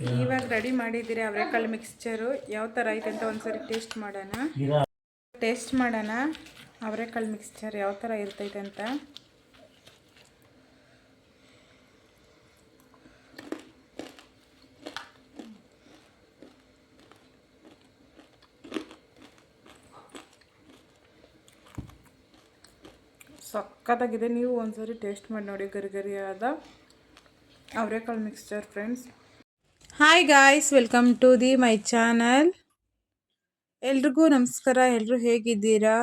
ಇವಾಗ ರೆಡಿ ಮಾಡಿದ್ದೀರಿ ಅವರೆಕಾಳು ಮಿಕ್ಸ್ಚರು ಯಾವ ಥರ ಐತೆ ಅಂತ ಒಂದ್ಸರಿ ಟೇಸ್ಟ್ ಮಾಡೋಣ. ಟೇಸ್ಟ್ ಮಾಡೋಣ. ಅವರೆಕಾಳು ಮಿಕ್ಸ್ಚರ್ ಯಾವ ಥರ ಇರ್ತೈತೆ ಅಂತ. ಸಕ್ಕತ್ತಾಗಿದೆ ನೀವು ಒಂದ್ಸರಿ ಟೇಸ್ಟ್ ಮಾಡಿ ನೋಡಿ ಗರಿ ಗರಿಯಾದ ಅವರೆಕಾಳು mixture friends hi guys welcome to the my channel ಎಲ್ರಿಗೂ ನಮಸ್ಕಾರ ಎಲ್ಲರೂ ಹೇಗಿದ್ದೀರಾ?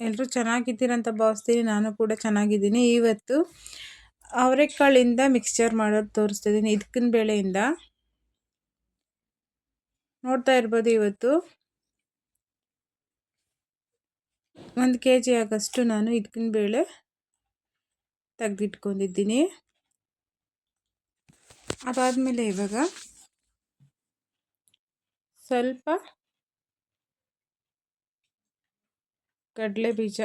ಎಲ್ಲರೂ ಚೆನ್ನಾಗಿದ್ದೀರಾ ಅಂತ ಭಾವಿಸ್ತೀನಿ. ನಾನು ಕೂಡ ಚೆನ್ನಾಗಿದ್ದೀನಿ. ಇವತ್ತು ಅವರೆಕಾಳಿಂದ ಮಿಕ್ಸ್ಚರ್ ಮಾಡೋದು ತೋರಿಸ್ತಿದ್ದೀನಿ. ಇದಕ್ಕಿನ ಬೇಳೆಯಿಂದ. ನೋಡ್ತಾ ಇರ್ಬೋದು ಇವತ್ತು. ಒಂದು ಕೆ ಜಿ ಆಗಷ್ಟು ನಾನು ಇದಕ್ಕಿನ ಬೇಳೆ ತೆಗೆದಿಟ್ಕೊಂಡಿದ್ದೀನಿ. ಅದಾದಮೇಲೆ ಇವಾಗ ಸ್ವಲ್ಪ ಕಡಲೆ ಬೀಜ.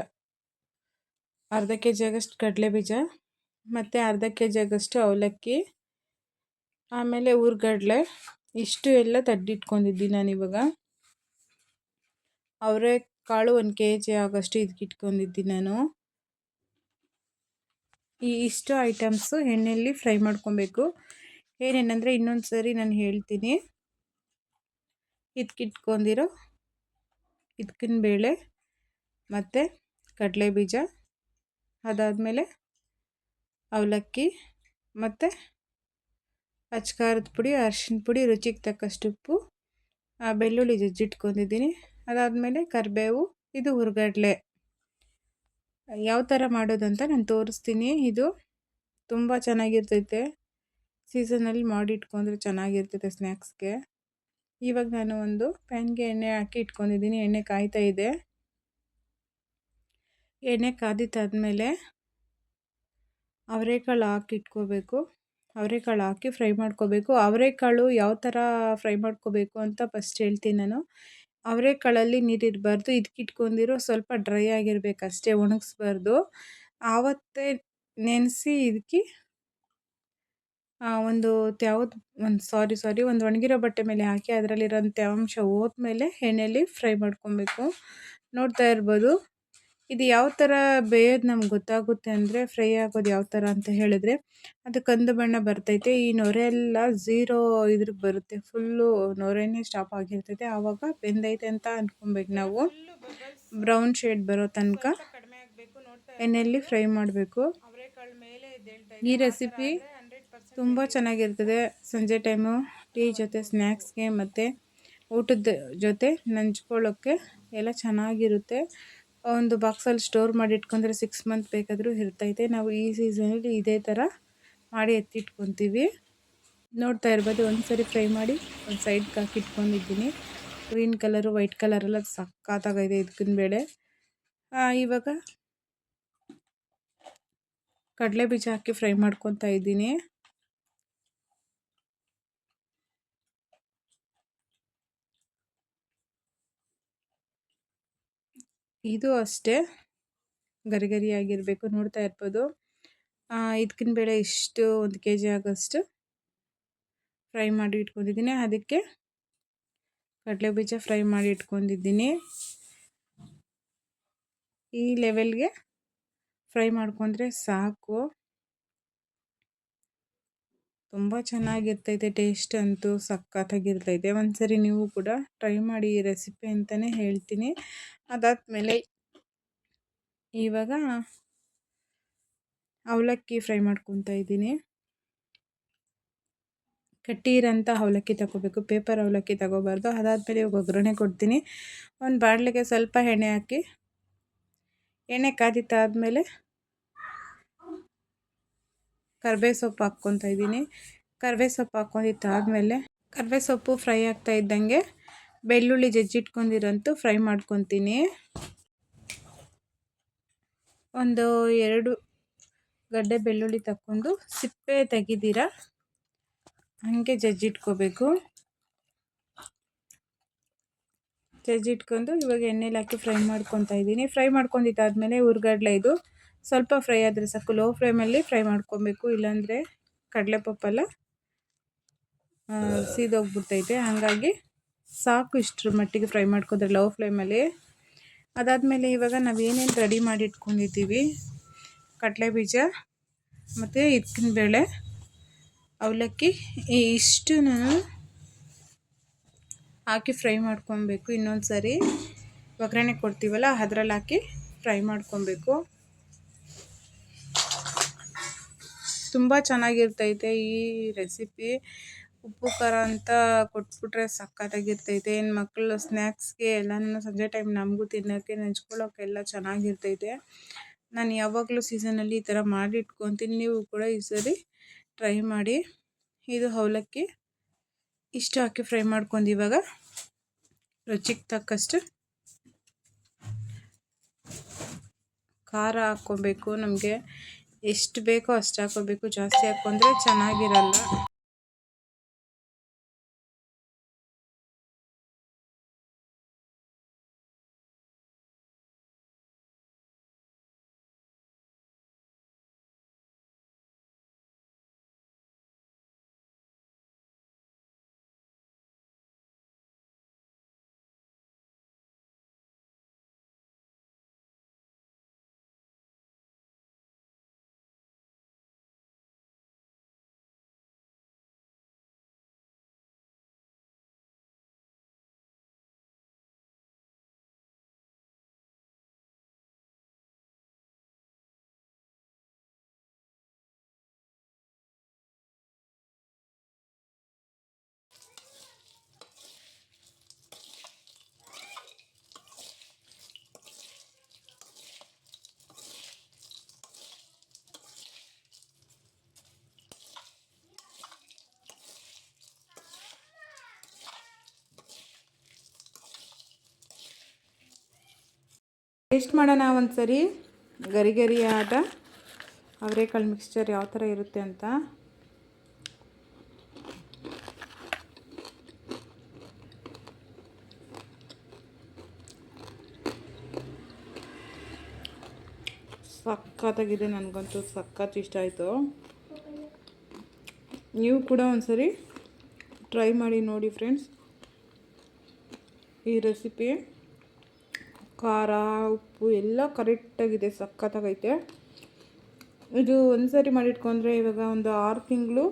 ಅರ್ಧ ಕೆ ಜಿ ಆಗಷ್ಟು ಕಡಲೆ ಬೀಜ, ಮತ್ತು ಅರ್ಧ ಕೆ ಜಿ ಆಗಷ್ಟು ಅವಲಕ್ಕಿ, ಆಮೇಲೆ ಊರುಗಡ್ಲೆ. ಇಷ್ಟು ಎಲ್ಲ ತಡ್ಡಿಟ್ಕೊಂಡಿದ್ದೀನಿ ನಾನು ಇವಾಗ. ಅವರೇ ಕಾಳು ಒಂದು ಕೆ ಜಿ ಆಗಷ್ಟು ಇದಕ್ಕಿಟ್ಕೊಂಡಿದ್ದೀನಿ ನಾನು. ಈ ಇಷ್ಟು ಐಟಮ್ಸು ಎಣ್ಣೆಯಲ್ಲಿ ಫ್ರೈ ಮಾಡ್ಕೊಬೇಕು. ಏನೇನಂದರೆ ಇನ್ನೊಂದು ಸರಿ ನಾನು ಹೇಳ್ತೀನಿ. ಇದಕ್ಕಿಟ್ಕೊಂಡಿರೋ ಇದಕ್ಕಿನ ಬೇಳೆ ಮತ್ತು ಕಡಲೆ ಬೀಜ, ಅದಾದಮೇಲೆ ಅವಲಕ್ಕಿ ಮತ್ತು ಅಚ್ಕಾರದ ಪುಡಿ, ಅರ್ಶಿನ ಪುಡಿ, ರುಚಿಗೆ ತಕ್ಕಷ್ಟು ಉಪ್ಪು ಬೆಳ್ಳುಳ್ಳಿ ಜಜ್ಜಿಟ್ಕೊಂಡಿದ್ದೀನಿ ಅದಾದಮೇಲೆ ಕರಿಬೇವು, ಇದು ಹುರ್ಗಡ್ಲೆ. ಯಾವ ಥರ ಮಾಡೋದಂತ ನಾನು ತೋರಿಸ್ತೀನಿ. ಇದು ತುಂಬ ಚೆನ್ನಾಗಿರ್ತೈತೆ. ಸೀಸನಲ್ಲಿ ಮಾಡಿಟ್ಕೊಂಡ್ರೆ ಚೆನ್ನಾಗಿರ್ತದೆ ಸ್ನ್ಯಾಕ್ಸ್ಗೆ. ಇವಾಗ ನಾನು ಒಂದು ಪ್ಯಾನ್ಗೆ ಎಣ್ಣೆ ಹಾಕಿ ಇಟ್ಕೊಂಡಿದ್ದೀನಿ. ಎಣ್ಣೆ ಕಾಯ್ತಾ ಇದೆ. ಎಣ್ಣೆ ಕಾದಿತ್ತಾದಮೇಲೆ ಅವರೆಕಾಳು ಹಾಕಿ ಇಟ್ಕೋಬೇಕು. ಅವರೆಕಾಳು ಹಾಕಿ ಫ್ರೈ ಮಾಡ್ಕೋಬೇಕು. ಅವರೆಕಾಳು ಯಾವ ಥರ ಫ್ರೈ ಮಾಡ್ಕೋಬೇಕು ಅಂತ ಫಸ್ಟ್ ಹೇಳ್ತೀನಿ ನಾನು. ಅವರೆಕಾಳಲ್ಲಿ ನೀರಿರಬಾರ್ದು ಇದಕ್ಕಿಟ್ಕೊಂಡಿರೋ ಸ್ವಲ್ಪ ಡ್ರೈ ಆಗಿರಬೇಕಷ್ಟೇ, ಒಣಗಿಸ್ಬಾರ್ದು. ಆವತ್ತೇ ನೆನೆಸಿ ಇದಕ್ಕೆ ಒಂದು ತ್ಯಾವ್ ಒಂದು ಸಾರಿ ಸಾರಿ ಒಂದು ಒಣಗಿರೋ ಬಟ್ಟೆ ಮೇಲೆ ಹಾಕಿ ಅದರಲ್ಲಿರೋ ತೇವಾಂಶ ಹೋದ್ಮೇಲೆ ಎಣ್ಣೆಯಲ್ಲಿ ಫ್ರೈ ಮಾಡ್ಕೊಬೇಕು. ನೋಡ್ತಾ ಇರ್ಬೋದು ಇದು ಯಾವ ಥರ ಬೇಯೋದು ನಮ್ಗೆ ಗೊತ್ತಾಗುತ್ತೆ ಅಂದರೆ ಫ್ರೈ ಆಗೋದು ಯಾವ ಥರ ಅಂತ ಹೇಳಿದ್ರೆ ಅದು ಕಂದು ಬಣ್ಣ ಬರ್ತೈತೆ ಈ ನೊರೆ ಎಲ್ಲ ಝೀರೋ ಇದ್ರಿಗೆ ಬರುತ್ತೆ ಫುಲ್ಲು ನೊರೆನೇ ಸ್ಟಾಪ್ ಆಗಿರ್ತೈತೆ ಆವಾಗ ಬೆಂದೈತೆ ಅಂತ ಅಂದ್ಕೊಬೇಕು ನಾವು. ಬ್ರೌನ್ ಶೇಡ್ ಬರೋ ತನಕ ಎಣ್ಣೆಯಲ್ಲಿ ಫ್ರೈ ಮಾಡಬೇಕು. ಈ ರೆಸಿಪಿ ತುಂಬ ಚೆನ್ನಾಗಿರ್ತದೆ ಸಂಜೆ ಟೈಮು. ಟೀ ಜೊತೆ ಸ್ನ್ಯಾಕ್ಸ್ಗೆ ಮತ್ತು ಊಟದ ಜೊತೆ ನಂಚ್ಕೊಳ್ಳೋಕ್ಕೆ ಎಲ್ಲ ಚೆನ್ನಾಗಿರುತ್ತೆ. ಒಂದು ಬಾಕ್ಸಲ್ಲಿ ಸ್ಟೋರ್ ಮಾಡಿ ಇಟ್ಕೊಂಡ್ರೆ ಸಿಕ್ಸ್ ಮಂತ್ ಬೇಕಾದರೂ ಇರ್ತೈತೆ. ನಾವು ಈ ಸೀಸನಲ್ಲಿ ಇದೇ ಥರ ಮಾಡಿ ಎತ್ತಿಟ್ಕೊತೀವಿ. ನೋಡ್ತಾ ಇರ್ಬೋದು ಒಂದು ಸರಿ ಫ್ರೈ ಮಾಡಿ ಒಂದು ಸೈಡ್ಗೆ ಹಾಕಿ ಇಟ್ಕೊಂಡಿದ್ದೀನಿ. ಗ್ರೀನ್ ಕಲರು ವೈಟ್ ಕಲರೆಲ್ಲ ಸಕ್ಕತ್ತಾಗೈದೆ ಇದಕ್ಕಿನ ಬೇಳೆ. ಇವಾಗ ಕಡಲೆ ಬೀಜ ಹಾಕಿ ಫ್ರೈ ಮಾಡ್ಕೊತಾ ಇದ್ದೀನಿ. ಇದು ಅಷ್ಟೇ. ಗರಿ ಗರಿಯಾಗಿರಬೇಕು ನೋಡ್ತಾ ಇರ್ಬೋದು. ಇದಕ್ಕಿನ ಬೇಳೆ ಇಷ್ಟು ಒಂದು ಕೆ ಜಿ ಆಗೋಷ್ಟು ಫ್ರೈ ಮಾಡಿ ಇಟ್ಕೊಂಡಿದ್ದೀನಿ. ಅದಕ್ಕೆ ಕಡಲೆ ಬೀಜ ಫ್ರೈ ಮಾಡಿ ಇಟ್ಕೊಂಡಿದ್ದೀನಿ. ಈ ಲೆವೆಲ್ಗೆ ಫ್ರೈ ಮಾಡ್ಕೊಂಡ್ರೆ ಸಾಕು. ತುಂಬ ಚೆನ್ನಾಗಿರ್ತೈತೆ ಟೇಸ್ಟ್ ಅಂತೂ ಸಖತ್ತಾಗಿರ್ತೈತೆ. ಒಂದ್ಸರಿ ನೀವು ಕೂಡ ಟ್ರೈ ಮಾಡಿ ಈ ರೆಸಿಪಿ ಅಂತಲೇ ಹೇಳ್ತೀನಿ. ಅದಾದಮೇಲೆ ಇವಾಗ ಅವಲಕ್ಕಿ ಫ್ರೈ ಮಾಡ್ಕೊತಾ ಇದ್ದೀನಿ. ಕಟ್ಟಿರಂಥ ಅವಲಕ್ಕಿ ತಗೋಬೇಕು. ಪೇಪರ್ ಅವಲಕ್ಕಿ ತಗೋಬಾರ್ದು. ಅದಾದಮೇಲೆ ಇವಾಗ ಒಗ್ಗರಣೆ ಕೊಡ್ತೀನಿ. ಒಂದು ಬಾಣಲೆಗೆ ಸ್ವಲ್ಪ ಎಣ್ಣೆ ಹಾಕಿ, ಎಣ್ಣೆ ಕಾದಿತ್ತಾದಮೇಲೆ ಕರ್ಬೇ ಸೊಪ್ಪು ಹಾಕ್ಕೊತಾ ಇದ್ದೀನಿ. ಕರ್ಬೇ ಸೊಪ್ಪು ಹಾಕ್ಕೊಂಡಿದ್ದಾದಮೇಲೆ ಕರ್ಬೇ ಸೊಪ್ಪು ಫ್ರೈ ಆಗ್ತಾ ಇದ್ದಂಗೆ ಬೆಳ್ಳುಳ್ಳಿ ಜಜ್ಜಿಟ್ಕೊಂಡಿರೋಂತೂ ಫ್ರೈ ಮಾಡ್ಕೊತೀನಿ. ಒಂದು ಎರಡು ಗಡ್ಡೆ ಬೆಳ್ಳುಳ್ಳಿ ತಕ್ಕೊಂಡು ಸಿಪ್ಪೆ ತೆಗಿದಿರ? ಹಾಗೆ ಜಜ್ಜಿಟ್ಕೋಬೇಕು ಜಜ್ಜಿಟ್ಕೊಂಡು ಇವಾಗ ಎಣ್ಣೆಲಿ ಹಾಕಿ ಫ್ರೈ ಮಾಡ್ಕೊತಾ ಇದ್ದೀನಿ. ಫ್ರೈ ಮಾಡ್ಕೊಂಡಿದ್ದಾದಮೇಲೆ ಉರ್ಗಡ್ಲೆ ಇದು ಸ್ವಲ್ಪ ಫ್ರೈ ಆದರೆ ಸಾಕು. ಲೋ ಫ್ಲೇಮಲ್ಲಿ ಫ್ರೈ ಮಾಡ್ಕೊಬೇಕು. ಇಲ್ಲಾಂದರೆ ಕಡಲೆಪಪ್ಪೆಲ್ಲ ಸೀದೋಗ್ಬಿಡ್ತೈತೆ. ಹಾಗಾಗಿ ಸಾಕು ಇಷ್ಟರ ಮಟ್ಟಿಗೆ ಫ್ರೈ ಮಾಡ್ಕೊಂಡ್ರೆ ಲೋ ಫ್ಲೇಮಲ್ಲಿ ಅದಾದಮೇಲೆ ಇವಾಗ ನಾವು ಏನೇನು ರೆಡಿ ಮಾಡಿ ಇಟ್ಕೊಂಡಿದ್ದೀವಿ, ಕಡಲೆ ಬೀಜ ಮತ್ತು ಇದ್ಕಿನ ಬೇಳೆ, ಅವಲಕ್ಕಿ ಇಷ್ಟು ನಾನು ಹಾಕಿ ಫ್ರೈ ಮಾಡ್ಕೊಬೇಕು. ಇನ್ನೊಂದು ಸಾರಿ ಒಗ್ಗರಣೆ ಕೊಡ್ತೀವಲ್ಲ, ಅದ್ರಲ್ಲಿ ಹಾಕಿ ಫ್ರೈ ಮಾಡ್ಕೊಬೇಕು. ತುಂಬ ಚೆನ್ನಾಗಿರ್ತೈತೆ ಈ ರೆಸಿಪಿ. ಉಪ್ಪು, ಖಾರ ಅಂತ ಕೊಟ್ಬಿಟ್ರೆ ಸಖತ್ತಾಗಿರ್ತೈತೆ. ಇನ್ನು ಮಕ್ಕಳು ಸ್ನ್ಯಾಕ್ಸ್ಗೆ ಎಲ್ಲನೂ ಸಂಜೆ ಟೈಮ್ ನಮಗೂ ತಿನ್ನೋಕ್ಕೆ ನೆಂಚ್ಕೊಳ್ಳೋಕ್ಕೆಲ್ಲ ಚೆನ್ನಾಗಿರ್ತೈತೆ. ನಾನು ಯಾವಾಗಲೂ ಸೀಸನಲ್ಲಿ ಈ ಥರ ಮಾಡಿ ಇಟ್ಕೊತೀನಿ. ನೀವು ಕೂಡ ಈ ಸರಿ ಟ್ರೈ ಮಾಡಿ. ಇದು ಅವಲಕ್ಕಿ ಇಷ್ಟು ಹಾಕಿ ಫ್ರೈ ಮಾಡ್ಕೊಂಡು ಇವಾಗ ರುಚಿಗೆ ತಕ್ಕಷ್ಟು ಖಾರ ಹಾಕ್ಕೊಬೇಕು. ನಮಗೆ ಎಷ್ಟು ಬೇಕೋ ಅಷ್ಟು ಹಾಕೋಬೇಕು. ಜಾಸ್ತಿ ಹಾಕ್ಕೊಂಡ್ರೆ ಚೆನ್ನಾಗಿರಲ್ಲ. ಟೇಸ್ಟ್ ಮಾಡೋಣ ಒಂದು ಸರಿ ಗರಿ ಗರಿ ಆಟ ಅವರೆಕಾಳು ಮಿಕ್ಸ್ಚರ್ ಯಾವ ಥರ ಇರುತ್ತೆ ಅಂತ. ಸಖತ್ತಾಗಿದೆ ನನಗಂತೂ ಸಖತ್ ಇಷ್ಟ ಆಯಿತು. ನೀವು ಕೂಡ ಒಂದ್ಸರಿ ಟ್ರೈ ಮಾಡಿ ನೋಡಿ ಫ್ರೆಂಡ್ಸ್ ಈ ರೆಸಿಪಿ ಖಾರ, ಉಪ್ಪು ಎಲ್ಲ ಕರೆಕ್ಟಾಗಿದೆ ಸಖತ್ತಾಗೈತೆ. ಇದು ಒಂದು ಸರಿ ಮಾಡಿಟ್ಕೊಂಡ್ರೆ ಇವಾಗ ಒಂದು ಆರು ತಿಂಗಳು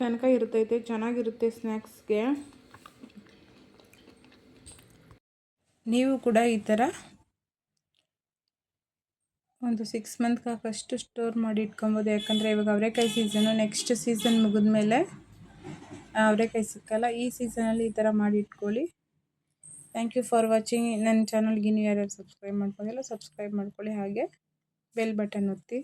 ತನಕ ಇರ್ತೈತೆ, ಚೆನ್ನಾಗಿರುತ್ತೆ ಸ್ನ್ಯಾಕ್ಸ್ಗೆ. ನೀವು ಕೂಡ ಈ ಥರ ಒಂದು ಸಿಕ್ಸ್ ಮಂತ್ಗೆ ಹಾಕಷ್ಟು ಸ್ಟೋರ್ ಮಾಡಿ ಇಟ್ಕೊಬೋದು. ಯಾಕಂದರೆ ಇವಾಗ ಅವರೆಕಾಯಿ ಸೀಸನು ನೆಕ್ಸ್ಟ್ ಸೀಸನ್ ಮುಗಿದ್ಮೇಲೆ, ಅವರೆಕಾಯಿ ಸಿಕ್ಕಲ್ಲ, ಈ ಸೀಸನಲ್ಲಿ ಈ ಥರ ಮಾಡಿ ಇಟ್ಕೊಳ್ಳಿ. ಥ್ಯಾಂಕ್ ಯು ಫಾರ್ ವಾಚಿಂಗ್ ನನ್ನ ಚಾನಲ್ಗೆ ನೀವು ಯಾರ್ಯಾರು ಸಬ್ಸ್ಕ್ರೈಬ್ ಮಾಡ್ಕೊಂಡಿಲ್ಲ ಸಬ್ಸ್ಕ್ರೈಬ್ ಮಾಡ್ಕೊಳ್ಳಿ. ಹಾಗೆ ಬೆಲ್ ಬಟನ್ ಒತ್ತಿ.